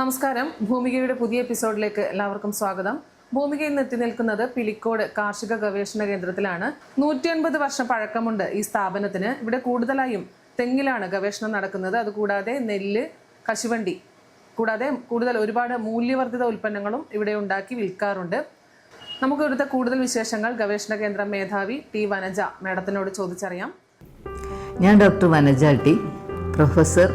നമസ്കാരം. ഭൂമികയുടെ പുതിയ എപ്പിസോഡിലേക്ക് എല്ലാവർക്കും സ്വാഗതം. ഭൂമിക ഇന്ന് എത്തി നിൽക്കുന്നത് പിലിക്കോട് കാർഷിക ഗവേഷണ കേന്ദ്രത്തിലാണ്. നൂറ്റി അൻപത് വർഷം പഴക്കമുണ്ട് ഈ സ്ഥാപനത്തിന്. ഇവിടെ കൂടുതലായും തെങ്ങിലാണ് ഗവേഷണം നടക്കുന്നത്. അതുകൂടാതെ നെല്ല് കശുവണ്ടി കൂടാതെ കൂടുതൽ ഒരുപാട് മൂല്യവർദ്ധിത ഉൽപ്പന്നങ്ങളും ഇവിടെ ഉണ്ടാക്കി വിൽക്കാറുണ്ട്. നമുക്ക് ഇവിടുത്തെ കൂടുതൽ വിശേഷങ്ങൾ ഗവേഷണ കേന്ദ്രം മേധാവി ടി വനജ മേഡത്തിനോട് ചോദിച്ചറിയാം. ഞാൻ doctor Vanaja T professor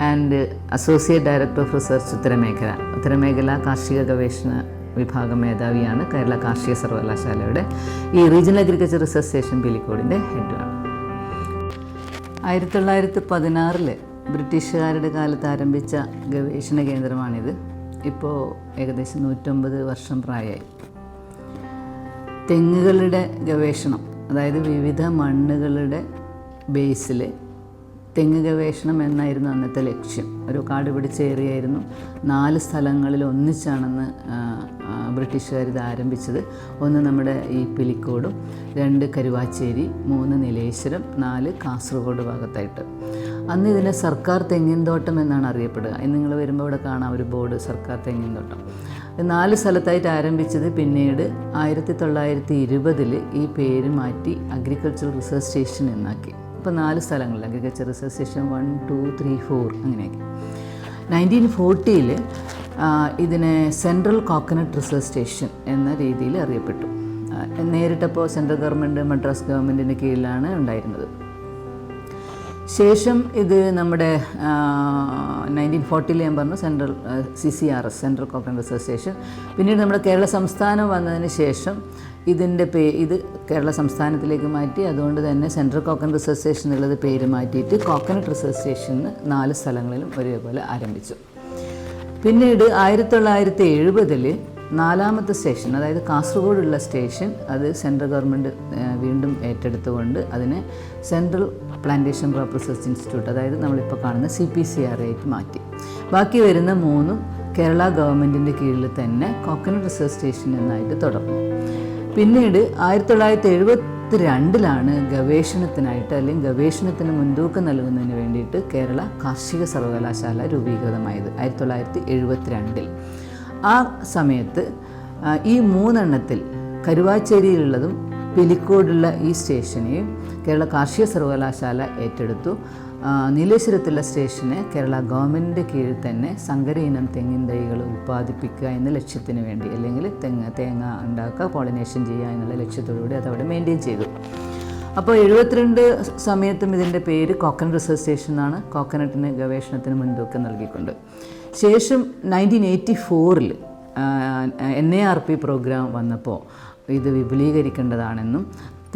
and associate director of research ഉത്തരമേഖല ഉത്തരമേഖല കാർഷിക ഗവേഷണ വിഭാഗം മേധാവിയാണ് കേരള കാർഷിക സർവകലാശാലയുടെ ഈ റീജിയണൽ അഗ്രികൾച്ചർ റിസർച്ച് സ്റ്റേഷൻ പിലിക്കോടിന്റെ ഹെഡുമാണ് ആയിരത്തി തൊള്ളായിരത്തി പതിനാറിൽ ബ്രിട്ടീഷുകാരുടെ കാലത്ത് ആരംഭിച്ച ഗവേഷണ കേന്ദ്രമാണിത്. ഇപ്പോൾ ഏകദേശം നൂറ്റമ്പത് വർഷം പ്രായമായി തെങ്ങുകളുടെ ഗവേഷണം അതായത് വിവിധ മണ്ണുകളുടെ ബേസിൽ തെങ്ങ് ഗവേഷണം എന്നായിരുന്നു അന്നത്തെ ലക്ഷ്യം. ഒരു കാട് പിടിച്ച ഏറിയായിരുന്നു നാല് സ്ഥലങ്ങളിൽ ഒന്നിച്ചാണെന്ന് ബ്രിട്ടീഷുകാർ ഇത് ആരംഭിച്ചത്. ഒന്ന് നമ്മുടെ ഈ പിലിക്കോടും രണ്ട് കരുവാച്ചേരി മൂന്ന് നീലേശ്വരം നാല് കാസർഗോഡ് ഭാഗത്തായിട്ട്. അന്ന് ഇതിനെ സർക്കാർ തെങ്ങിൻ തോട്ടം എന്നാണ് അറിയപ്പെടുക. നിങ്ങൾ വരുമ്പോൾ ഇവിടെ കാണാം ഒരു ബോർഡ് സർക്കാർ തെങ്ങിൻ തോട്ടം നാല് സ്ഥലത്തായിട്ട് ആരംഭിച്ചത് പിന്നീട് ആയിരത്തി തൊള്ളായിരത്തി ഇരുപതിൽ ഈ പേര് മാറ്റി അഗ്രികൾച്ചറൽ റിസർച്ച് സ്റ്റേഷൻ എന്നാക്കി. ഇപ്പോൾ നാല് സ്ഥലങ്ങളിൽ agriculture research station one two three four അങ്ങനെയൊക്കെ. നയന്റീൻ ഫോർട്ടിയിൽ ഇതിനെ സെൻട്രൽ കോക്കനട്ട് റിസർച്ച് സ്റ്റേഷൻ എന്ന രീതിയിൽ അറിയപ്പെട്ടു. നേരിട്ടപ്പോൾ സെൻട്രൽ ഗവൺമെന്റ് മദ്രാസ് ഗവൺമെന്റിന്റെ കീഴിലാണ് ഉണ്ടായിരുന്നത്. ശേഷം ഇത് നമ്മുടെ നയന്റീൻ ഫോർട്ടിയിൽ ഞാൻ പറഞ്ഞു central C C R S central coconut research station പിന്നീട് നമ്മുടെ കേരള സംസ്ഥാനം വന്നതിന് ശേഷം ഇതിന്റെ പേ ഇത് കേരള സംസ്ഥാനത്തിലേക്ക് മാറ്റി അതുകൊണ്ട് തന്നെ സെൻട്രൽ കോക്കൺ റിസർച്ച് സ്റ്റേഷൻ എന്നുള്ളത് പേര് മാറ്റിയിട്ട് കോക്കനട്ട് റിസർച്ച് സ്റ്റേഷൻ നാല് സ്ഥലങ്ങളിലും ഒരേപോലെ ആരംഭിച്ചു. പിന്നീട് ആയിരത്തി തൊള്ളായിരത്തി എഴുപതിൽ നാലാമത്തെ സ്റ്റേഷൻ അതായത് കാസർഗോഡുള്ള സ്റ്റേഷൻ അത് സെൻട്രൽ ഗവൺമെന്റ് വീണ്ടും ഏറ്റെടുത്തുകൊണ്ട് അതിനെ central plantation crop research institute അതായത് നമ്മളിപ്പോൾ കാണുന്ന സി പി സി ആർ ആയിട്ട് മാറ്റി. ബാക്കി വരുന്ന മൂന്നും കേരള ഗവൺമെന്റിന്റെ കീഴിൽ തന്നെ കോക്കനട്ട് റിസർച്ച് സ്റ്റേഷൻ എന്നായിട്ട് തുടർന്നു. പിന്നീട് ആയിരത്തി തൊള്ളായിരത്തി എഴുപത്തി രണ്ടിലാണ് ഗവേഷണത്തിനായിട്ട് അല്ലെങ്കിൽ ഗവേഷണത്തിന് മുൻതൂക്കം നൽകുന്നതിന് വേണ്ടിയിട്ട് കേരള കാർഷിക സർവകലാശാല രൂപീകൃതമായത് ആയിരത്തി തൊള്ളായിരത്തി എഴുപത്തിരണ്ടിൽ ആ സമയത്ത് ഈ മൂന്നെണ്ണത്തിൽ കരുവാച്ചേരിയിലുള്ളതും പിലിക്കോടുള്ള ഈ സ്റ്റേഷനെയും കേരള കാർഷിക സർവകലാശാല ഏറ്റെടുത്തു. നീലേശ്വരത്തുള്ള സ്റ്റേഷന് കേരള ഗവൺമെന്റിന്റെ കീഴിൽ തന്നെ സങ്കര ഇനം തെങ്ങിൻ തൈകൾ ഉൽപ്പാദിപ്പിക്കുക എന്ന ലക്ഷ്യത്തിന് വേണ്ടി അല്ലെങ്കിൽ തെങ്ങ് തേങ്ങ ഉണ്ടാക്കുക പോളിനേഷൻ ചെയ്യുക എന്നുള്ള ലക്ഷ്യത്തോടുകൂടി അത് അവിടെ മെയിന്റെയിൻ ചെയ്തു. അപ്പോൾ എഴുപത്തിരണ്ട് സമയത്തും ഇതിന്റെ പേര് കോക്കനട്ട് റിസർച്ച് സ്റ്റേഷൻ എന്നാണ് കോക്കനട്ടിന് ഗവേഷണത്തിന് മുൻതൂക്കം നൽകിക്കൊണ്ട്. ശേഷം നയന്റീൻ എയ്റ്റി ഫോറിൽ N A R P program വന്നപ്പോൾ ഇത് വിപുലീകരിക്കേണ്ടതാണെന്നും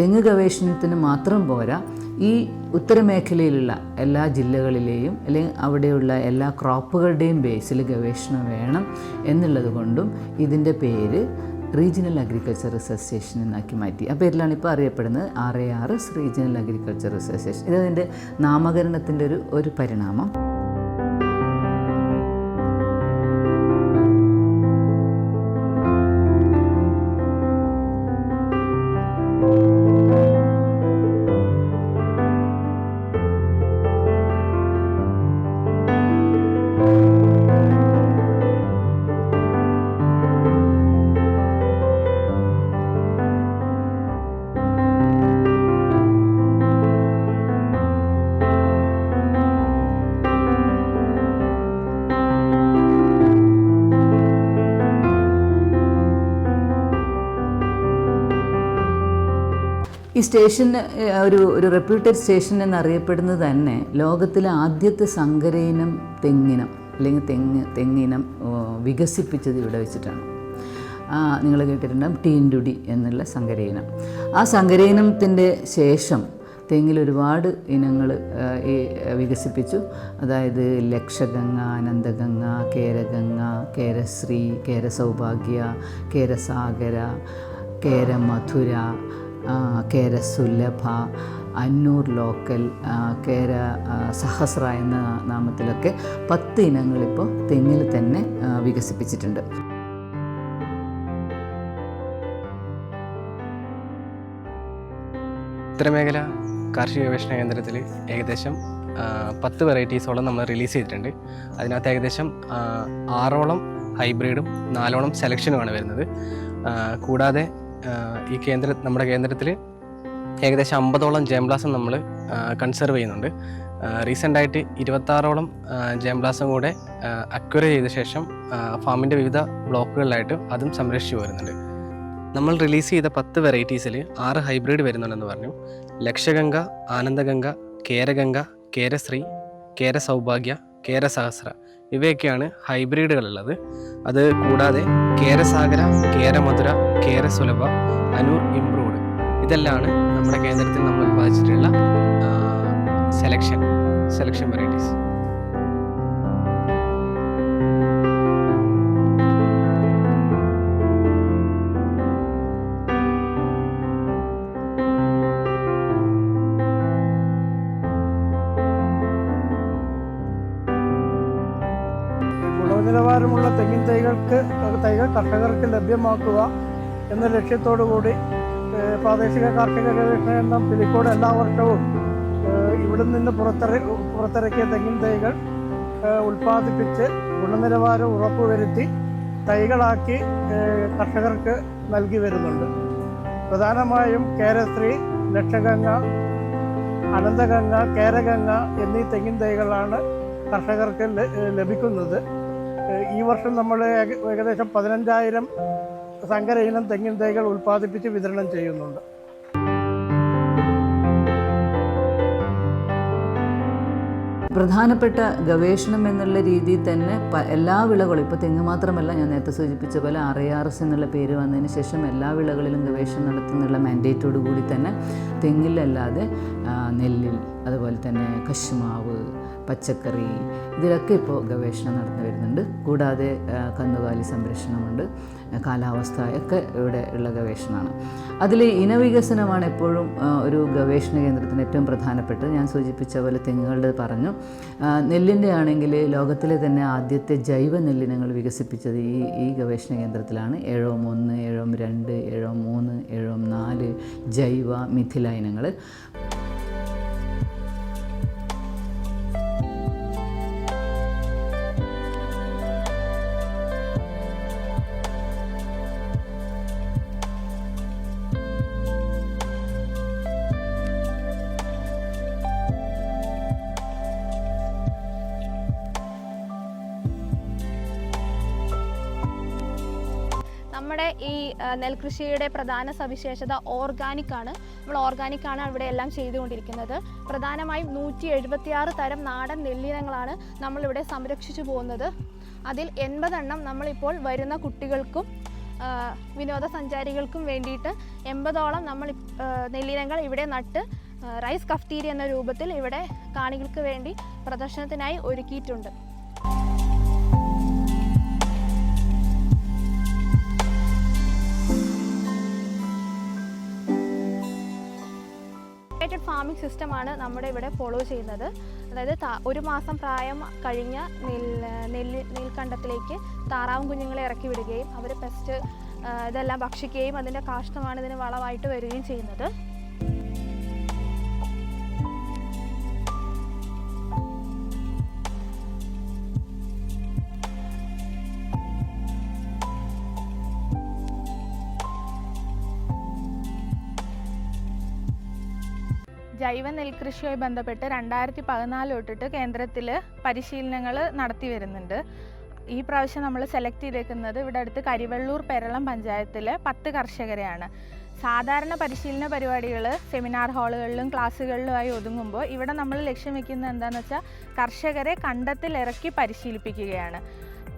തെങ്ങ് ഗവേഷണത്തിന് മാത്രം പോരാ ഈ ഉത്തരമേഖലയിലുള്ള എല്ലാ ജില്ലകളിലെയും അല്ലെങ്കിൽ അവിടെയുള്ള എല്ലാ ക്രോപ്പുകളുടെയും ബേസിൽ ഗവേഷണം വേണം എന്നുള്ളത് കൊണ്ടും ഇതിന്റെ പേര് റീജിയണൽ അഗ്രികൾച്ചർ റിസർച്ച് എന്നാക്കി മാറ്റി. ആ പേരിലാണ് ഇപ്പോൾ അറിയപ്പെടുന്നത് R A R S regional agriculture research station ഇതതിന്റെ നാമകരണത്തിന്റെ ഒരു ഒരു പരിണാമം. ഈ സ്റ്റേഷന് ഒരു ഒരു റെപ്യൂട്ടഡ് സ്റ്റേഷൻ എന്നറിയപ്പെടുന്നത് തന്നെ ലോകത്തിലെ ആദ്യത്തെ സങ്കരയിനം തെങ്ങിനം അല്ലെങ്കിൽ തെങ്ങ് തെങ്ങിനം വികസിപ്പിച്ചത് ഇവിടെ വെച്ചിട്ടാണ്. നിങ്ങൾ കേട്ടിട്ടുണ്ടാകും ടീൻഡുടി എന്നുള്ള സങ്കരയിനം. ആ സങ്കരയിനത്തിന്റെ ശേഷം തെങ്ങിൽ ഒരുപാട് ഇനങ്ങൾ വികസിപ്പിച്ചു. അതായത് ലക്ഷഗംഗ അനന്തഗംഗ കേരഗംഗ കേരശ്രീ കേരസൗഭാഗ്യ കേരസാഗര കേരമധുര കേരസുലഭ അന്നൂർ ലോക്കൽ കേര സഹസ്ര എന്ന നാമത്തിലൊക്കെ പത്ത് ഇനങ്ങളിപ്പോൾ തെങ്ങിൽ തന്നെ വികസിപ്പിച്ചിട്ടുണ്ട്. ഉത്തരമേഖല കാർഷിക ഗവേഷണ കേന്ദ്രത്തിൽ ഏകദേശം പത്ത് വെറൈറ്റീസോളം നമ്മൾ റിലീസ് ചെയ്തിട്ടുണ്ട്. അതിനകത്ത് ഏകദേശം ആറോളം ഹൈബ്രിഡും നാലോളം സെലക്ഷനുമാണ് വരുന്നത്. കൂടാതെ ഈ കേന്ദ്ര നമ്മുടെ കേന്ദ്രത്തിൽ ഏകദേശം അമ്പതോളം ജേംബ്ലാസം നമ്മൾ കൺസർവ് ചെയ്യുന്നുണ്ട്. റീസെന്റായിട്ട് ഇരുപത്താറോളം ജേംബ്ലാസം കൂടെ അക്വയർ ചെയ്ത ശേഷം ഫാമിന്റെ വിവിധ ബ്ലോക്കുകളിലായിട്ട് അതും സംരക്ഷിച്ചു വരുന്നുണ്ട് നമ്മൾ റിലീസ് ചെയ്ത പത്ത് വെറൈറ്റീസിൽ ആറ് ഹൈബ്രിഡ് വരുന്നുണ്ടെന്ന് പറഞ്ഞു. ലക്ഷഗംഗ ആനന്ദഗംഗ കേരഗംഗ കേരശ്രീ കേരസൗഭാഗ്യ കേരസഹസ്ര. ഇവയൊക്കെയാണ് ഹൈബ്രിഡുകളുള്ളത്. അത് കൂടാതെ കേരസാഗര കേരമധുര കേരസുലഭ അനൂർ ഇംപ്രൂവ്ഡ് ഇതെല്ലാമാണ് നമ്മുടെ കേന്ദ്രത്തിൽ നമ്മൾ ഉത്പാദിച്ചിട്ടുള്ള സെലക്ഷൻ സെലക്ഷൻ വെറൈറ്റീസ് കർഷകർക്ക് ലഭ്യമാക്കുക എന്ന ലക്ഷ്യത്തോടു കൂടി പ്രാദേശിക കാർഷിക ഗവേഷണ കേന്ദ്രം പിലിക്കോട് എല്ലാ വർഷവും ഇവിടെ നിന്ന് പുറത്തിറ പുറത്തിറക്കിയ തെങ്ങിൻ തൈകൾ ഉൽപ്പാദിപ്പിച്ച് ഗുണനിലവാരം ഉറപ്പുവരുത്തി തൈകളാക്കി കർഷകർക്ക് നൽകി വരുന്നുണ്ട്. പ്രധാനമായും കേരശ്രീ ലക്ഷഗംഗ അനന്തഗംഗ കേരഗംഗ എന്നീ തെങ്ങിൻ തൈകളാണ് കർഷകർക്ക് ലഭിക്കുന്നത്. ഈ വർഷം നമ്മൾ ഏകദേശം പതിനഞ്ചായിരം സങ്കര ഇനം തെങ്ങിൻ തൈകൾ ഉൽപ്പാദിപ്പിച്ച് വിതരണം ചെയ്യുന്നുണ്ട്. പ്രധാനപ്പെട്ട ഗവേഷണം എന്നുള്ള രീതിയിൽ തന്നെ എല്ലാ വിളകളും ഇപ്പോൾ തെങ്ങ് മാത്രമല്ല ഞാൻ നേരത്തെ സൂചിപ്പിച്ച പോലെ ആർ എ ആർ എസ് എന്നുള്ള പേര് വന്നതിന് ശേഷം എല്ലാ വിളകളിലും ഗവേഷണം നടത്തുന്നുള്ള മാൻഡേറ്റോട് കൂടി തന്നെ തെങ്ങിലല്ലാതെ നെല്ലിൽ അതുപോലെ തന്നെ കശുമാവ് പച്ചക്കറി ഇതിലൊക്കെ ഇപ്പോൾ ഗവേഷണം നടന്നു വരുന്നുണ്ട്. കൂടാതെ കന്നുകാലി സംരക്ഷണമുണ്ട്. കാലാവസ്ഥ ഒക്കെ ഇവിടെ ഉള്ള ഗവേഷണമാണ്. അതിൽ ഇനവികസനമാണ് എപ്പോഴും ഒരു ഗവേഷണ കേന്ദ്രത്തിന് ഏറ്റവും പ്രധാനപ്പെട്ടത്. ഞാൻ സൂചിപ്പിച്ച പോലെ തെങ്ങുകളുടെ പറഞ്ഞു. നെല്ലിന്റെ ആണെങ്കിൽ ലോകത്തിലെ തന്നെ ആദ്യത്തെ ജൈവ നെല്ലിനങ്ങൾ വികസിപ്പിച്ചത് ഈ ഈ ഗവേഷണ കേന്ദ്രത്തിലാണ്. ഏഴോം ഒന്ന് ഏഴോം രണ്ട് ഏഴോം മൂന്ന് ഏഴോം നാല് ജൈവ മിഥില ഇനങ്ങൾ നെൽകൃഷിയുടെ പ്രധാന സവിശേഷത ഓർഗാനിക് ആണ്. നമ്മൾ ഓർഗാനിക് ആണ് ഇവിടെ എല്ലാം ചെയ്തുകൊണ്ടിരിക്കുന്നത്. പ്രധാനമായും നൂറ്റി എഴുപത്തിയാറ് തരം നാടൻ നെല്ലിനങ്ങളാണ് നമ്മളിവിടെ സംരക്ഷിച്ചു പോകുന്നത്. അതിൽ എൺപതെണ്ണം നമ്മളിപ്പോൾ വരുന്ന കുട്ടികൾക്കും വിനോദസഞ്ചാരികൾക്കും വേണ്ടിയിട്ട് എൺപതോളം നമ്മൾ നെല്ലിനങ്ങൾ ഇവിടെ നട്ട് റൈസ് കഫ്തീരി എന്ന രൂപത്തിൽ ഇവിടെ കാണികൾക്ക് വേണ്ടി പ്രദർശനത്തിനായി ഒരുക്കിയിട്ടുണ്ട്. ഫാമിംഗ് സിസ്റ്റമാണ് നമ്മുടെ ഇവിടെ ഫോളോ ചെയ്യുന്നത്. അതായത് ഒരു മാസം പ്രായം കഴിഞ്ഞ നെൽ നെല്ല് നെൽക്കണ്ടത്തിലേക്ക് താറാവും കുഞ്ഞുങ്ങളെ ഇറക്കി വിടുകയും അവർ പെസ്റ്റ് ഇതെല്ലാം ഭക്ഷിക്കുകയും അതിന്റെ കാഷ്ടമാണ് ഇതിന് വളമായിട്ട് വരികയും ചെയ്യുന്നത്. ജൈവ നെൽകൃഷിയുമായി ബന്ധപ്പെട്ട് രണ്ടായിരത്തി പതിനാല് തൊട്ടിട്ട് കേന്ദ്രത്തിൽ പരിശീലനങ്ങൾ നടത്തി വരുന്നുണ്ട്. ഈ പ്രാവശ്യം നമ്മൾ സെലക്ട് ചെയ്തേക്കുന്നത് ഇവിടെ അടുത്ത് കരിവെള്ളൂർ പെരളം പഞ്ചായത്തിലെ പത്ത് കർഷകരെയാണ്. സാധാരണ പരിശീലന പരിപാടികൾ സെമിനാർ ഹാളുകളിലും ക്ലാസ്സുകളിലുമായി ഒതുങ്ങുമ്പോൾ ഇവിടെ നമ്മൾ ലക്ഷ്യം വെക്കുന്നത് എന്താണെന്ന് വെച്ചാൽ കർഷകരെ കണ്ടത്തിൽ ഇറക്കി പരിശീലിപ്പിക്കുകയാണ്.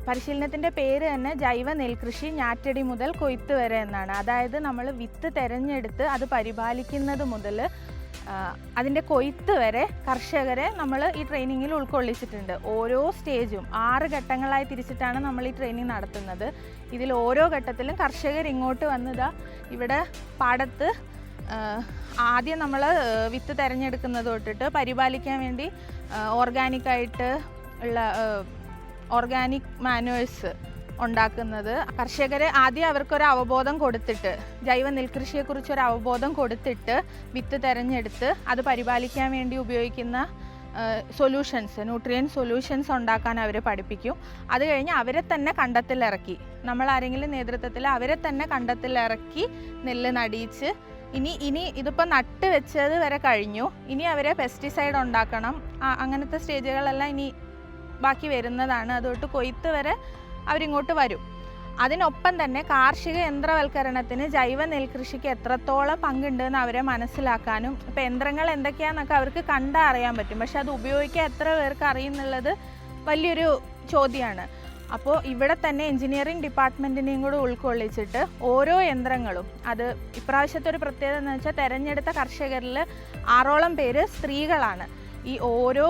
പരിശീലനത്തിന്റെ പേര് തന്നെ ജൈവ നെൽകൃഷി ഞാറ്റടി മുതൽ കൊയ്ത്ത് വരെ എന്നാണ്. അതായത് നമ്മൾ വിത്ത് തിരഞ്ഞെടുത്ത് അത് പരിപാലിക്കുന്നത് മുതൽ അതിന്റെ കൊയ്ത്ത് വരെ കർഷകരെ നമ്മൾ ഈ ട്രെയിനിങ്ങിൽ ഉൾക്കൊള്ളിച്ചിട്ടുണ്ട്. ഓരോ സ്റ്റേജും ആറ് ഘട്ടങ്ങളായി തിരിച്ചിട്ടാണ് നമ്മൾ ഈ ട്രെയിനിങ് നടത്തുന്നത്. ഇതിൽ ഓരോ ഘട്ടത്തിലും കർഷകർ ഇങ്ങോട്ട് വന്നതാ ഇവിടെ പാടത്ത് ആദ്യം നമ്മൾ വിത്ത് തിരഞ്ഞെടുക്കുന്നത് തൊട്ടിട്ട് പരിപാലിക്കാൻ വേണ്ടി ഓർഗാനിക്കായിട്ട് ഉള്ള ഓർഗാനിക് മാനുവേഴ്സ് ഉണ്ടാക്കുന്നത്. കർഷകരെ ആദ്യം അവർക്കൊരു അവബോധം കൊടുത്തിട്ട് ജൈവ നെൽകൃഷിയെക്കുറിച്ച് ഒരു അവബോധം കൊടുത്തിട്ട് വിത്ത് തിരഞ്ഞെടുത്ത് അത് പരിപാലിക്കാൻ വേണ്ടി ഉപയോഗിക്കുന്ന സൊല്യൂഷൻസ് ന്യൂട്രിയൻ സൊല്യൂഷൻസ് ഉണ്ടാക്കാൻ അവരെ പഠിപ്പിക്കും. അത് കഴിഞ്ഞ് അവരെ തന്നെ കണ്ടത്തിലിറക്കി. നമ്മൾ ആരെങ്കിലും നേതൃത്വത്തിൽ അവരെ തന്നെ കണ്ടത്തിലിറക്കി നെല്ല് നടിയിച്ച് ഇനി ഇനി ഇതിപ്പോൾ നട്ട് വെച്ചത് വരെ കഴിഞ്ഞു. ഇനി അവരെ പെസ്റ്റിസൈഡ് ഉണ്ടാക്കണം. അങ്ങനത്തെ സ്റ്റേജുകളെല്ലാം ഇനി ബാക്കി വരുന്നതാണ്. അതുകൊണ്ട് കൊയ്ത്ത് വരെ അവരിങ്ങോട്ട് വരും. അതിനൊപ്പം തന്നെ കാർഷിക യന്ത്രവൽക്കരണത്തിന് ജൈവ നെൽകൃഷിക്ക് എത്രത്തോളം പങ്കുണ്ടെന്ന് അവരെ മനസ്സിലാക്കാനും ഇപ്പോൾ യന്ത്രങ്ങൾ എന്തൊക്കെയാണെന്നൊക്കെ അവർക്ക് കണ്ടാൽ അറിയാൻ പറ്റും. പക്ഷെ അത് ഉപയോഗിക്കാൻ എത്ര പേർക്ക് അറിയുന്നുള്ളത് വലിയൊരു ചോദ്യമാണ് അപ്പോൾ ഇവിടെ തന്നെ എഞ്ചിനീയറിംഗ് ഡിപ്പാർട്ട്മെന്റിനെയും കൂടെ ഉൾക്കൊള്ളിച്ചിട്ട് ഓരോ യന്ത്രങ്ങളും അത് ഇപ്രാവശ്യത്തെ ഒരു പ്രത്യേകത എന്ന് വെച്ചാൽ തെരഞ്ഞെടുത്ത കർഷകരിൽ ആറോളം പേര് സ്ത്രീകളാണ്. ഈ ഓരോ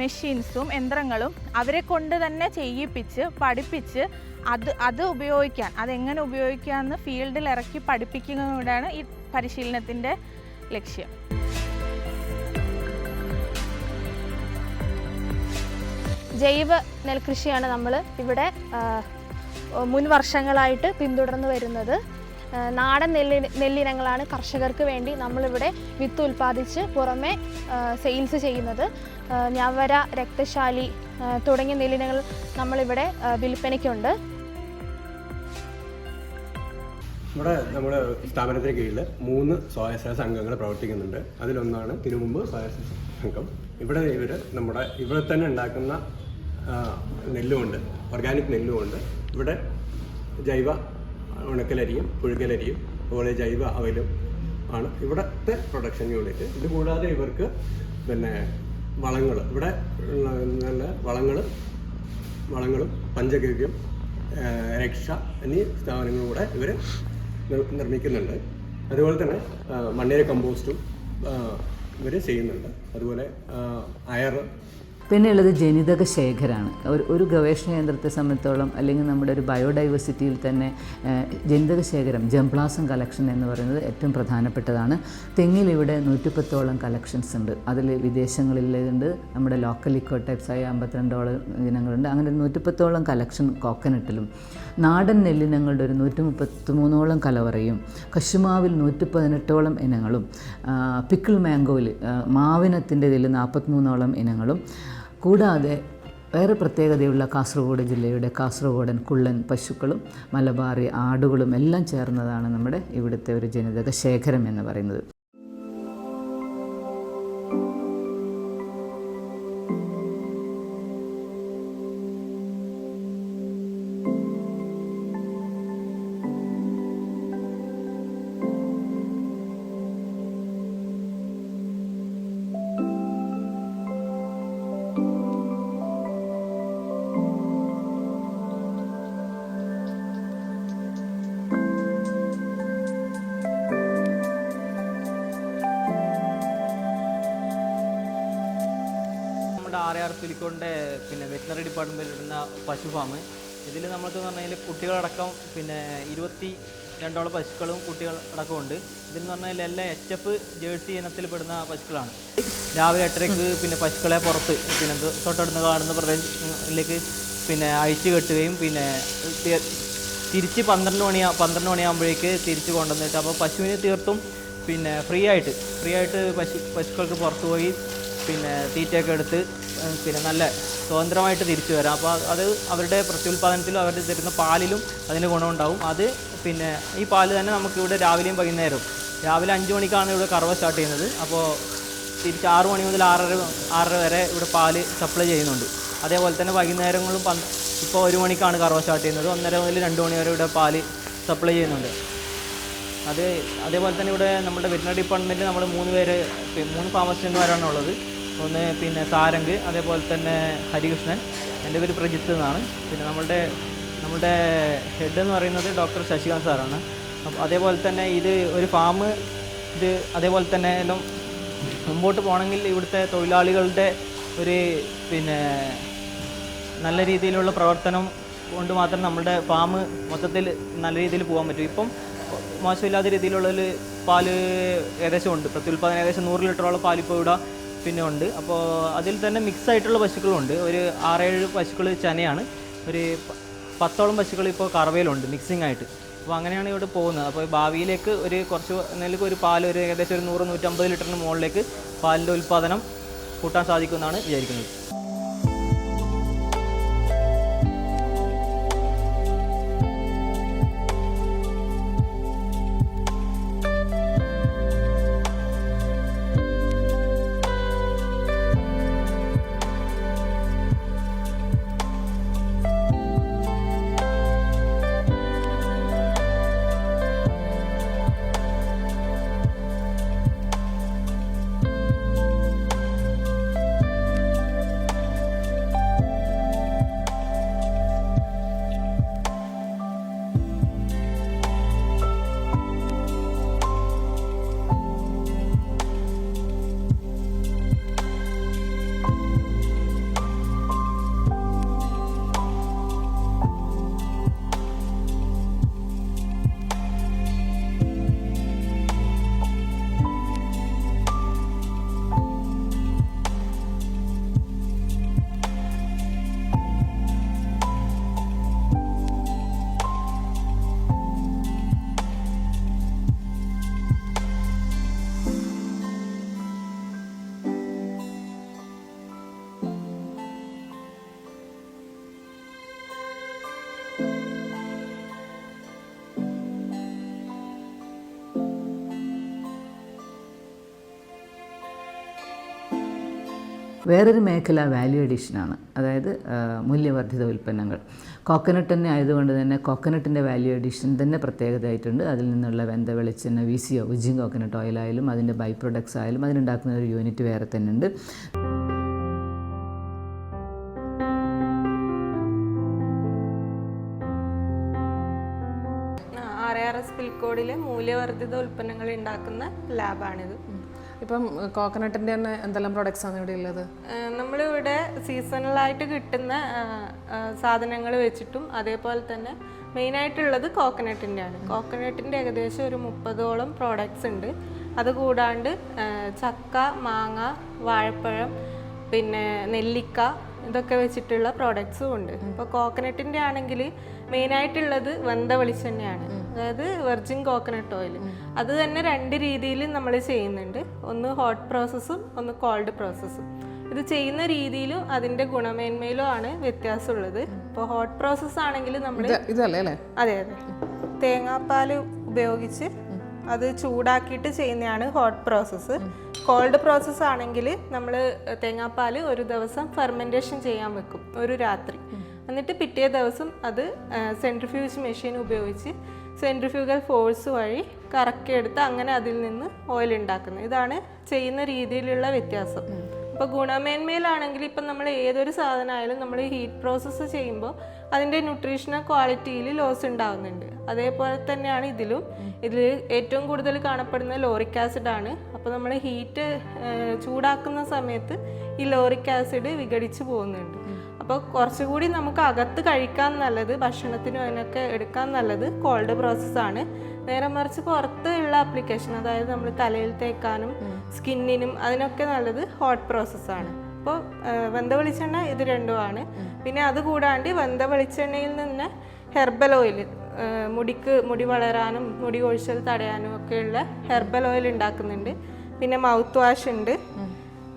മെഷീൻസും യന്ത്രങ്ങളും അവരെ കൊണ്ട് തന്നെ ചെയ്യിപ്പിച്ച് പഠിപ്പിച്ച് അത് അത് ഉപയോഗിക്കാൻ അതെങ്ങനെ ഉപയോഗിക്കാമെന്ന് ഫീൽഡിൽ ഇറക്കി പഠിപ്പിക്കുന്നതോടെയാണ് ഈ പരിശീലനത്തിന്റെ ലക്ഷ്യം. ജൈവ നെൽകൃഷിയാണ് നമ്മൾ ഇവിടെ മുൻ വർഷങ്ങളായിട്ട് പിന്തുടർന്നു വരുന്നത്. നാടൻ നെല്ലി നെല്ലിനങ്ങളാണ് കർഷകർക്ക് വേണ്ടി നമ്മളിവിടെ വിത്ത് ഉൽപ്പാദിച്ച് പുറമെ സെയിൽസ് ചെയ്യുന്നത്. ഞവര രക്തശാലി തുടങ്ങിയ നെല്ലിനങ്ങൾ നമ്മളിവിടെ വിൽപ്പനയ്ക്കുണ്ട്. ഇവിടെ നമ്മുടെ സ്ഥാപനത്തിന് കീഴിൽ മൂന്ന് സ്വയം സഹായ സംഘങ്ങൾ പ്രവർത്തിക്കുന്നുണ്ട്. അതിലൊന്നാണ് തിരുമുമ്പ് മുമ്പ് സ്വയം സഹായ സംഘം. ഇവിടെ ഇവർ നമ്മുടെ ഇവിടെ തന്നെ ഉണ്ടാക്കുന്ന നെല്ലുമുണ്ട്. ഓർഗാനിക് നെല്ലുമുണ്ട്. ഇവിടെ ജൈവ ഉണക്കലരിയും പുഴുകലരിയും അതുപോലെ ജൈവ അവലും ആണ് ഇവിടുത്തെ പ്രൊഡക്ഷൻ യൂണിറ്റ് ഇത് കൂടാതെ ഇവർക്ക് പിന്നെ വളങ്ങൾ ഇവിടെ നല്ല വളങ്ങൾ വളങ്ങളും പഞ്ചഗവ്യം രക്ഷ എന്നീ സ്ഥാപനങ്ങളും കൂടെ ഇവർ നിർമ്മിക്കുന്നുണ്ട്. അതുപോലെ തന്നെ മണ്ണിര കമ്പോസ്റ്റും ഇവർ ചെയ്യുന്നുണ്ട്. അതുപോലെ അയർ പിന്നെയുള്ളത് ജനിതക ശേഖരമാണ് ഒരു ഒരു ഗവേഷണ കേന്ദ്രത്തെ സംബന്ധിച്ചോളം അല്ലെങ്കിൽ നമ്മുടെ ഒരു ബയോഡൈവേഴ്സിറ്റിയിൽ തന്നെ ജനിതക ശേഖരം ജംപ്ലാസം കളക്ഷൻ എന്ന് പറയുന്നത് ഏറ്റവും പ്രധാനപ്പെട്ടതാണ്. തെങ്ങിൽ ഇവിടെ നൂറ്റിപ്പത്തോളം കളക്ഷൻസ് ഉണ്ട്. അതിൽ വിദേശങ്ങളിലുണ്ട് നമ്മുടെ ലോക്കൽ ഇക്കോ ടൈപ്സായ അമ്പത്തിരണ്ടോളം ഇനങ്ങളുണ്ട്. അങ്ങനെ നൂറ്റിപ്പത്തോളം കളക്ഷൻ കോക്കനട്ടിലും. നാടൻ നെല്ലിനങ്ങളുടെ ഒരു നൂറ്റി മുപ്പത്തി മൂന്നോളം കലവറയും കശുമാവിൽ നൂറ്റി പതിനെട്ടോളം ഇനങ്ങളും പിക്കിൾ മാംഗോയിൽ മാവിനത്തിന്റെ ഇതിൽ നാൽപ്പത്തിമൂന്നോളം ഇനങ്ങളും കൂടാതെ വേറെ പ്രത്യേകതയുള്ള കാസർഗോഡ് ജില്ലയുടെ കാസർഗോഡൻ കുള്ളൻ പശുക്കളും മലബാറി ആടുകളും എല്ലാം ചേർന്നതാണ് നമ്മുടെ ഇവിടുത്തെ ഒരു ജനിതക ശേഖരം എന്ന് പറയുന്നത്. നമ്മുടെ ആർ ആർ പുലിക്കോടിന്റെ പിന്നെ വെറ്റിനറി ഡിപ്പാർട്ട്മെന്റിൽ ഇടുന്ന പശു ഫാം ഇതിൽ നമ്മൾക്ക് എന്ന് പറഞ്ഞാൽ കുട്ടികളടക്കം പിന്നെ ഇരുപത്തി രണ്ടോളം പശുക്കളും കുട്ടികളടക്കം ഉണ്ട്. ഇതിൽ എന്ന് പറഞ്ഞാൽ എല്ലാം എച്ച് എഫ് ജേഴ്സി ഇനത്തിൽ പെടുന്ന പശുക്കളാണ്. രാവിലെ എട്ടരയ്ക്ക് പിന്നെ പശുക്കളെ പുറത്ത് പിന്നെ തൊട്ടടുത്ത് കാണുന്ന പ്രദേശത്തിലേക്ക് പിന്നെ അഴിച്ചു കെട്ടുകയും പിന്നെ തിരിച്ച് പന്ത്രണ്ട് മണി പന്ത്രണ്ട് മണിയാകുമ്പോഴേക്ക് തിരിച്ച് കൊണ്ടുവന്നിട്ട് അപ്പോൾ പശുവിന് തീർത്തും പിന്നെ ഫ്രീ ആയിട്ട് ഫ്രീ ആയിട്ട് പശു പശുക്കൾക്ക് പുറത്ത് പോയി പിന്നെ തീറ്റയൊക്കെ എടുത്ത് പിന്നെ നല്ല സ്വതന്ത്രമായിട്ട് തിരിച്ചു വരാം. അപ്പോൾ അത് അവരുടെ പ്രത്യുൽപാദനത്തിലും അവർ തരുന്ന പാലിലും അതിന് ഗുണമുണ്ടാവും. അത് പിന്നെ ഈ പാൽ തന്നെ നമുക്കിവിടെ രാവിലെയും വൈകുന്നേരവും. രാവിലെ അഞ്ച് മണിക്കാണ് ഇവിടെ കറവ സ്റ്റാർട്ട് ചെയ്യുന്നത്. അപ്പോൾ തിരിച്ച് ആറ് മണി മുതൽ ആറര ആറര വരെ ഇവിടെ പാൽ സപ്ലൈ ചെയ്യുന്നുണ്ട്. അതേപോലെ തന്നെ വൈകുന്നേരങ്ങളും പന്ത് ഇപ്പോൾ ഒരു മണിക്കാണ് കറവ സ്റ്റാർട്ട് ചെയ്യുന്നത്. ഒന്നര മുതൽ രണ്ട് മണി വരെ ഇവിടെ പാൽ സപ്ലൈ ചെയ്യുന്നുണ്ട്. അത് അതേപോലെ തന്നെ ഇവിടെ നമ്മുടെ വെറ്റിനറി ഡിപ്പാർട്ട്മെന്റിൽ നമ്മൾ മൂന്ന് പേര് മൂന്ന് ഫാമസിസ്റ്റന്മാരാണ് ഉള്ളത്. ഒന്ന് പിന്നെ സാരംഗ് അതേപോലെ തന്നെ ഹരികൃഷ്ണൻ. എന്റെ പേര് പ്രജിത്ത് എന്നാണ്. പിന്നെ നമ്മളുടെ നമ്മുടെ ഹെഡ് എന്ന് പറയുന്നത് ഡോക്ടർ ശശികാന്ത് സാറാണ് അപ്പോൾ അതേപോലെ തന്നെ ഇത് ഒരു ഫാം ഇത് അതേപോലെ തന്നെ എല്ലാം മുമ്പോട്ട് പോകണമെങ്കിൽ ഇവിടുത്തെ തൊഴിലാളികളുടെ ഒരു പിന്നെ നല്ല രീതിയിലുള്ള പ്രവർത്തനം കൊണ്ട് മാത്രം നമ്മുടെ ഫാം മൊത്തത്തിൽ നല്ല രീതിയിൽ പോകാൻ പറ്റും. ഇപ്പം മോശമില്ലാത്ത രീതിയിലുള്ളൊരു പാൽ ഏകദേശം ഉണ്ട്. പ്രത്യുൽപാദനം ഏകദേശം നൂറ് ലിറ്ററോളം പാലിപ്പോൾ ഇവിടെ പിന്നെ ഉണ്ട്. അപ്പോൾ അതിൽ തന്നെ മിക്സ് ആയിട്ടുള്ള പശുക്കളുണ്ട് ഒരു ആറേഴ് പശുക്കൾ ചനയാണ്. ഒരു പത്തോളം പശുക്കൾ ഇപ്പോൾ കറവയിലുണ്ട് മിക്സിംഗ് ആയിട്ട്. അപ്പോൾ അങ്ങനെയാണ് ഇവിടെ പോകുന്നത്. അപ്പോൾ ഭാവിയിലേക്ക് ഒരു കുറച്ച് എന്തെങ്കിലും ഒരു പാൽ ഒരു ഏകദേശം ഒരു നൂറ് നൂറ്റമ്പത് ലിറ്ററിന് മുകളിലേക്ക് പാലിന്റെ ഉൽപ്പാദനം കൂട്ടാൻ സാധിക്കുമെന്നാണ് വിചാരിക്കുന്നത്. വേറൊരു മേഖല വാല്യൂ അഡീഷനാണ് അതായത് മൂല്യവർദ്ധിത ഉൽപ്പന്നങ്ങൾ. കോക്കനട്ട് തന്നെ ആയതുകൊണ്ട് തന്നെ കോക്കനട്ടിന്റെ വാല്യൂ അഡീഷൻ തന്നെ പ്രത്യേകതയായിട്ടുണ്ട്. അതിൽ നിന്നുള്ള വെന്ത വെളിച്ചെണ്ണ V C O virgin coconut ഓയിലായാലും അതിന്റെ ബൈ പ്രൊഡക്ട്സ് ആയാലും അതിനുണ്ടാക്കുന്ന ഒരു യൂണിറ്റ് വേറെ തന്നെ ഉണ്ട്. ആർ ആർ എസ് പിൽക്കോഡിലെ മൂല്യവർദ്ധിത ഉൽപ്പന്നങ്ങൾ ഉണ്ടാക്കുന്ന ലാബാണിത് ഇപ്പം കോക്കനട്ടിന്റെ തന്നെ എന്തെല്ലാം പ്രോഡക്റ്റ്സ് ആണ് ഇവിടെ ഉള്ളത്? നമ്മളിവിടെ സീസണലായിട്ട് കിട്ടുന്ന സാധനങ്ങൾ വെച്ചിട്ടും അതേപോലെ തന്നെ മെയിനായിട്ടുള്ളത് കോക്കനട്ടിന്റെ ആണ്. കോക്കനട്ടിന്റെ ഏകദേശം ഒരു മുപ്പതോളം പ്രോഡക്ട്സ് ഉണ്ട്. അതുകൂടാണ്ട് ചക്ക മാങ്ങ വാഴപ്പഴം പിന്നെ നെല്ലിക്ക ഇതൊക്കെ വെച്ചിട്ടുള്ള പ്രോഡക്ട്സും ഉണ്ട്. ഇപ്പോൾ കോക്കനട്ടിന്റെ ആണെങ്കിൽ മെയിനായിട്ടുള്ളത് വെന്ത വെളിച്ചെണ്ണയാണ്. അതായത് വെർജിൻ കോക്കനട്ട് ഓയിൽ അത് തന്നെ രണ്ട് രീതിയിൽ നമ്മൾ ചെയ്യുന്നുണ്ട്. ഒന്ന് ഹോട്ട് പ്രോസസ്സും ഒന്ന് കോൾഡ് പ്രോസസ്സും ഇത് ചെയ്യുന്ന രീതിയിലും അതിന്റെ ഗുണമേന്മയിലും ആണ് വ്യത്യാസമുള്ളത്. ഇപ്പോൾ ഹോട്ട് പ്രോസസ് ആണെങ്കിൽ നമ്മൾ ഇതല്ലേ അതെ അതെ. തേങ്ങാപ്പാൽ ഉപയോഗിച്ച് അത് ചൂടാക്കിയിട്ട് ചെയ്യുന്നതാണ് ഹോട്ട് പ്രോസസ്സ് കോൾഡ് പ്രോസസ്സ് ആണെങ്കിൽ നമ്മൾ തേങ്ങാപ്പാൽ ഒരു ദിവസം ഫെർമെന്റേഷൻ ചെയ്യാൻ വെക്കും ഒരു രാത്രി. എന്നിട്ട് പിറ്റേ ദിവസം അത് സെൻട്രിഫ്യൂജ് മെഷീൻ ഉപയോഗിച്ച് സെൻട്രിഫ്യൂഗൽ ഫോഴ്സ് വഴി കറക്കിയെടുത്ത് അങ്ങനെ അതിൽ നിന്ന് ഓയിൽ ഉണ്ടാക്കുന്നത്. ഇതാണ് ചെയ്യുന്ന രീതിയിലുള്ള വ്യത്യാസം. ഇപ്പോൾ ഗുണമേന്മയിലാണെങ്കിൽ ഇപ്പം നമ്മൾ ഏതൊരു സാധനമായാലും നമ്മൾ ഹീറ്റ് പ്രോസസ്സ് ചെയ്യുമ്പോൾ അതിന്റെ ന്യൂട്രീഷണൽ ക്വാളിറ്റിയിൽ ലോസ് ഉണ്ടാകുന്നുണ്ട് അതേപോലെ തന്നെയാണ് ഇതിലും. ഇതിൽ ഏറ്റവും കൂടുതൽ കാണപ്പെടുന്ന ലോറിക് ആസിഡ് ആണ്. അപ്പോൾ നമ്മൾ ഹീറ്റ് ചൂടാക്കുന്ന സമയത്ത് ഈ ലോറിക് ആസിഡ് വിഘടിച്ച് പോകുന്നുണ്ട്. അപ്പോൾ കുറച്ചുകൂടി നമുക്ക് അകത്ത് കഴിക്കാൻ നല്ലത് ഭക്ഷണത്തിനും അതിനൊക്കെ എടുക്കാൻ നല്ലത് കോൾഡ് പ്രോസസ്സാണ് നേരെ മറിച്ച് പുറത്ത് ഉള്ള ആപ്ലിക്കേഷൻ അതായത് നമ്മൾ തലയിൽ തേക്കാനും സ്കിന്നിനും അതിനൊക്കെ നല്ലത് ഹോട്ട് പ്രോസസ്സാണ് അപ്പോൾ വെന്ത വെളിച്ചെണ്ണ ഇത് രണ്ടുമാണ്. പിന്നെ അത് കൂടാണ്ട് വെന്ത വെളിച്ചെണ്ണയിൽ നിന്ന് ഹെർബൽ ഓയിൽ മുടിക്ക് മുടി വളരാനും മുടി കൊഴിച്ചൽ തടയാനും ഒക്കെയുള്ള ഹെർബൽ ഓയിൽ ഉണ്ടാക്കുന്നുണ്ട്. പിന്നെ മൗത്ത് വാഷ് ഉണ്ട്.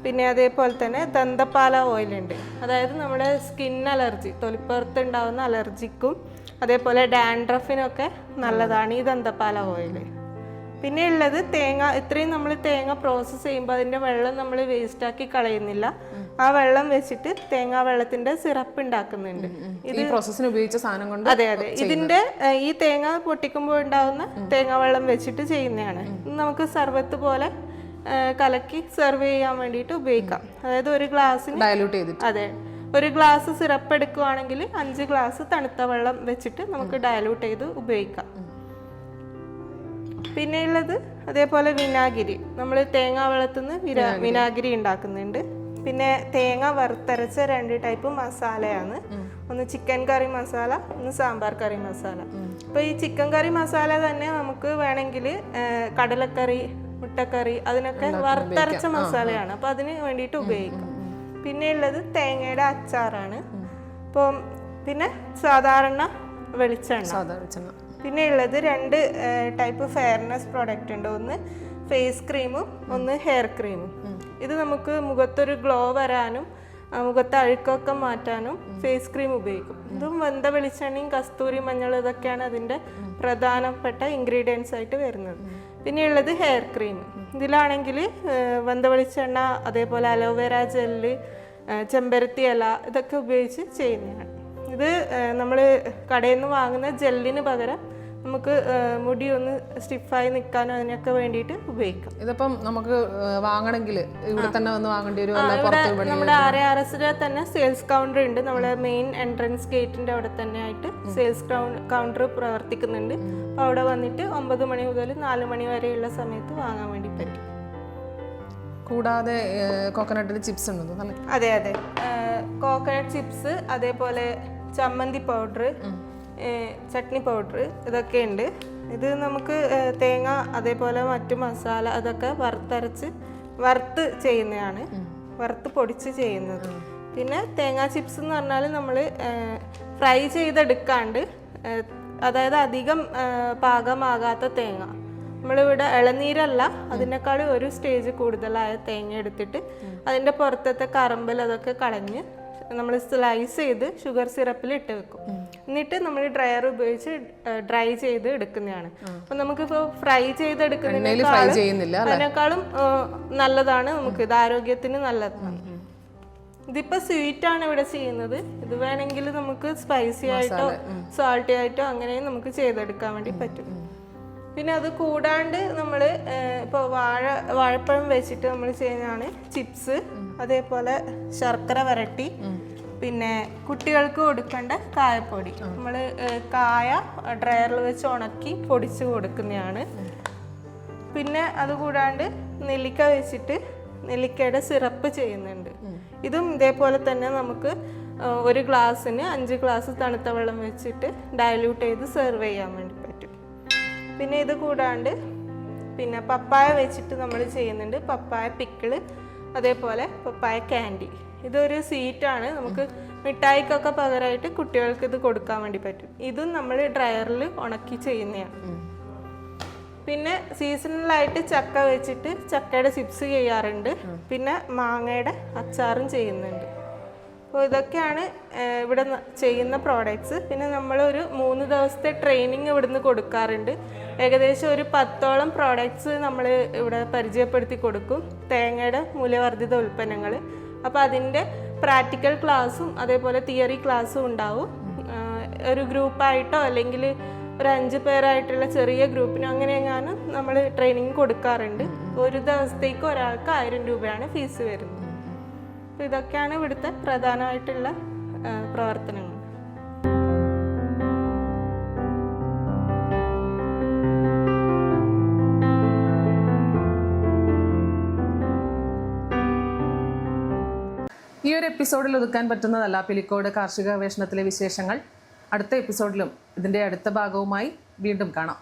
പിന്നെ അതേപോലെ തന്നെ ദന്തപ്പാല ഓയിലുണ്ട് അതായത് നമ്മുടെ സ്കിൻ അലർജി തൊലിപ്പുറത്ത് ഉണ്ടാകുന്ന അലർജിക്കും അതേപോലെ ഡാൻഡ്രഫിനൊക്കെ നല്ലതാണ്. ഈ ദന്തപാല ഓയിൽ പിന്നെ ഉള്ളത് തേങ്ങ. ഇത്രയും നമ്മൾ തേങ്ങ പ്രോസസ്സ് ചെയ്യുമ്പോൾ അതിന്റെ വെള്ളം നമ്മൾ വേസ്റ്റാക്കി കളയുന്നില്ല. ആ വെള്ളം വെച്ചിട്ട് തേങ്ങാ വെള്ളത്തിന്റെ സിറപ്പ് ഉണ്ടാക്കുന്നുണ്ട്. ഇത് പ്രോസസ്സിന് ഉപയോഗിച്ച സാധനം കൊണ്ട് അതെ അതെ. ഇതിന്റെ ഈ തേങ്ങ പൊട്ടിക്കുമ്പോൾ ഉണ്ടാകുന്ന തേങ്ങാ വെള്ളം വെച്ചിട്ട് ചെയ്യുന്നതാണ്. നമുക്ക് സർവത്ത് പോലെ കലക്കി സെർവ് ചെയ്യാൻ വേണ്ടിയിട്ട് ഉപയോഗിക്കാം. അതായത് ഒരു ഗ്ലാസ്സിന് ഡയലൂട്ട് ചെയ്തിട്ട്. അതെ. ഒരു ഗ്ലാസ് സിറപ്പ് എടുക്കുവാണെങ്കിൽ അഞ്ച് ഗ്ലാസ് തണുത്ത വെള്ളം വെച്ചിട്ട് നമുക്ക് ഡയലൂട്ട് ചെയ്ത് ഉപയോഗിക്കാം. പിന്നെ ഉള്ളത് അതേപോലെ വിനാഗിരി. നമ്മൾ തേങ്ങാ വെള്ളത്തിൽ നിന്ന് വിനാഗിരി. ഉണ്ടാക്കുന്നുണ്ട്. പിന്നെ തേങ്ങ വറുത്തരച്ച രണ്ട് ടൈപ്പ് മസാലയാണ്. ഒന്ന് ചിക്കൻ കറി മസാല ഒന്ന് സാമ്പാർ കറി മസാല. അപ്പോൾ ഈ ചിക്കൻ കറി മസാല തന്നെ നമുക്ക് വേണമെങ്കിൽ കടലക്കറി മുട്ടക്കറി അതിനൊക്കെ വറുത്തരച്ച മസാലയാണ്. അപ്പോൾ അതിന് വേണ്ടിയിട്ട് ഉപയോഗിക്കാം. പിന്നെ ഉള്ളത് തേങ്ങയുടെ അച്ചാറാണ്. അപ്പോൾ പിന്നെ സാധാരണ വെളിച്ചെണ്ണ. പിന്നെ ഉള്ളത് രണ്ട് ടൈപ്പ് ഫെയർനെസ് പ്രോഡക്റ്റ് ഉണ്ട്. ഒന്ന് ഫേസ് ക്രീമും ഒന്ന് ഹെയർ ക്രീമും ഇത് നമുക്ക് മുഖത്തൊരു ഗ്ലോ വരാനും മുഖത്തെ അഴുക്കൊക്കെ മാറ്റാനും ഫേസ് ക്രീം ഉപയോഗിക്കും. ഇതും വെന്ത വെളിച്ചെണ്ണയും കസ്തൂരി മഞ്ഞൾ ഇതൊക്കെയാണ് അതിന്റെ പ്രധാനപ്പെട്ട ഇൻഗ്രീഡിയൻസ് ആയിട്ട് വരുന്നത്. പിന്നെയുള്ളത് ഹെയർ ക്രീം ഇതിലാണെങ്കിൽ വെന്ത വെളിച്ചെണ്ണ അതേപോലെ അലോവേര ജെല്ല് ചെമ്പരത്തി ഇല ഇതൊക്കെ ഉപയോഗിച്ച് ചെയ്യുന്നതാണ്. ഇത് നമ്മൾ കടയിൽ നിന്ന് വാങ്ങുന്ന ജെല്ലിന് പകരം നമുക്ക് മുടി ഒന്ന് സ്റ്റിഫായി നിൽക്കാനോ അതിനൊക്കെ വേണ്ടിയിട്ട് ഉപയോഗിക്കാം. ഇതിപ്പം നമുക്ക് വാങ്ങണമെങ്കിൽ ഇവിടെ തന്നെ വന്ന് വാങ്ങേണ്ടി വരും നമ്മുടെ ആർ ആർ എസിലെ തന്നെ സെയിൽസ് കൗണ്ടർ ഉണ്ട്. നമ്മളെ മെയിൻ എൻട്രൻസ് ഗേറ്റിന്റെ അവിടെ തന്നെ ആയിട്ട് സെയിൽസ് കൗണ്ടർ പ്രവർത്തിക്കുന്നുണ്ട്. അപ്പോൾ അവിടെ വന്നിട്ട് ഒമ്പത് മണി മുതൽ നാല് മണി വരെയുള്ള സമയത്ത് വാങ്ങാൻ വേണ്ടി പറ്റും. കൂടാതെ കോക്കനട്ടിൽ ചിപ്സ് ഉണ്ടോ അതെ അതെ. കോക്കനട്ട് ചിപ്സ് അതേപോലെ ചമ്മന്തി പൗഡർ ചട്നി പൗഡർ ഇതൊക്കെ ഉണ്ട് ഇത് നമുക്ക് തേങ്ങ അതേപോലെ മറ്റു മസാല അതൊക്കെ വറുത്തരച്ച് വറുത്ത് ചെയ്യുന്നതാണ്. വറുത്ത് പൊടിച്ച് ചെയ്യുന്നത്. പിന്നെ തേങ്ങാ ചിപ്സ് എന്ന് പറഞ്ഞാൽ നമ്മൾ ഫ്രൈ ചെയ്തെടുക്കാണ്ട് അതായത് അധികം പാകമാകാത്ത തേങ്ങ. നമ്മളിവിടെ ഇളനീരല്ല അതിനേക്കാൾ ഒരു സ്റ്റേജ് കൂടുതലായ തേങ്ങ എടുത്തിട്ട് അതിന്റെ പുറത്തത്തെ കറമ്പൽ അതൊക്കെ കളഞ്ഞ് നമ്മൾ സ്ലൈസ് ചെയ്ത് ഷുഗർ സിറപ്പിൽ ഇട്ട് വെക്കും. എന്നിട്ട് നമ്മൾ ഡ്രയർ ഉപയോഗിച്ച് ഡ്രൈ ചെയ്ത് എടുക്കുന്നതാണ്. അപ്പൊ നമുക്കിപ്പോൾ ഫ്രൈ ചെയ്ത് അതിനേക്കാളും നല്ലതാണ് നമുക്ക്. ഇത് ആരോഗ്യത്തിന് നല്ലതാണ്. ഇതിപ്പോ സ്വീറ്റ് ആണ് ഇവിടെ ചെയ്യുന്നത്. ഇത് വേണമെങ്കിൽ നമുക്ക് സ്പൈസി ആയിട്ടോ സാൾട്ടി ആയിട്ടോ അങ്ങനെ നമുക്ക് ചെയ്തെടുക്കാൻ വേണ്ടി പറ്റും. പിന്നെ അത് കൂടാണ്ട് നമ്മൾ ഇപ്പോൾ വാഴ വാഴപ്പഴം വെച്ചിട്ട് നമ്മൾ ചെയ്യുന്നതാണ് ചിപ്സ്. അതേപോലെ ശർക്കര വരട്ടി. പിന്നെ കുട്ടികൾക്ക് കൊടുക്കേണ്ട കായപ്പൊടി. നമ്മൾ കായ ഡ്രയറിൽ വെച്ച് ഉണക്കി പൊടിച്ച് കൊടുക്കുന്നതാണ്. പിന്നെ അതുകൂടാണ്ട് നെല്ലിക്ക വെച്ചിട്ട് നെല്ലിക്കയുടെ സിറപ്പ് ചെയ്യുന്നുണ്ട്. ഇതും ഇതേപോലെ തന്നെ നമുക്ക് ഒരു ഗ്ലാസ്സിന് അഞ്ച് ഗ്ലാസ് തണുത്ത വെള്ളം വെച്ചിട്ട് ഡയല്യൂട്ട് ചെയ്ത് സെർവ് ചെയ്യാൻ വേണ്ടി പറ്റും. പിന്നെ ഇത് കൂടാണ്ട് പിന്നെ പപ്പായ വെച്ചിട്ട് നമ്മൾ ചെയ്യുന്നുണ്ട്. പപ്പായ പിക്കിൾ അതേപോലെ പപ്പായ ക്യാൻഡി ഇതൊരു സ്വീറ്റാണ് നമുക്ക് മിഠായിക്കൊക്കെ പകരമായിട്ട് കുട്ടികൾക്ക് ഇത് കൊടുക്കാൻ വേണ്ടി പറ്റും. ഇതും നമ്മൾ ഡ്രയറിൽ ഉണക്കി ചെയ്യുന്നതാണ്. പിന്നെ സീസണലായിട്ട് ചക്ക വെച്ചിട്ട് ചക്കയുടെ ചിപ്സ് ചെയ്യാറുണ്ട്. പിന്നെ മാങ്ങയുടെ അച്ചാറും ചെയ്യുന്നുണ്ട്. അപ്പോൾ ഇതൊക്കെയാണ് ഇവിടെ ചെയ്യുന്ന പ്രോഡക്ട്സ് പിന്നെ നമ്മളൊരു മൂന്ന് ദിവസത്തെ ട്രെയിനിങ് ഇവിടുന്ന് കൊടുക്കാറുണ്ട്. ഏകദേശം ഒരു പത്തോളം പ്രോഡക്ട്സ് നമ്മൾ ഇവിടെ പരിചയപ്പെടുത്തി കൊടുക്കും. തേങ്ങയുടെ മൂല്യവർദ്ധിത ഉൽപ്പന്നങ്ങൾ അപ്പോൾ അതിന്റെ പ്രാക്ടിക്കൽ ക്ലാസ്സും അതേപോലെ തിയറി ക്ലാസ്സും ഉണ്ടാവും. ഒരു ഗ്രൂപ്പായിട്ടോ അല്ലെങ്കിൽ ഒരു അഞ്ച് പേരായിട്ടുള്ള ചെറിയ ഗ്രൂപ്പിനോ അങ്ങനെ എങ്ങാനും നമ്മൾ ട്രെയിനിങ് കൊടുക്കാറുണ്ട്. ഒരു ദിവസത്തേക്ക് ഒരാൾക്ക് ആയിരം രൂപയാണ് ഫീസ് വരുന്നത്. അപ്പോൾ ഇതൊക്കെയാണ് ഇവിടുത്തെ പ്രധാനമായിട്ടുള്ള പ്രവർത്തനങ്ങൾ. ഈ ഒരു എപ്പിസോഡിൽ ഒതുക്കാൻ പറ്റുന്നതല്ല പിലിക്കോട് കാർഷിക ഗവേഷണത്തിലെ വിശേഷങ്ങൾ അടുത്ത എപ്പിസോഡിലും ഇതിന്റെ അടുത്ത ഭാഗവുമായി വീണ്ടും കാണാം.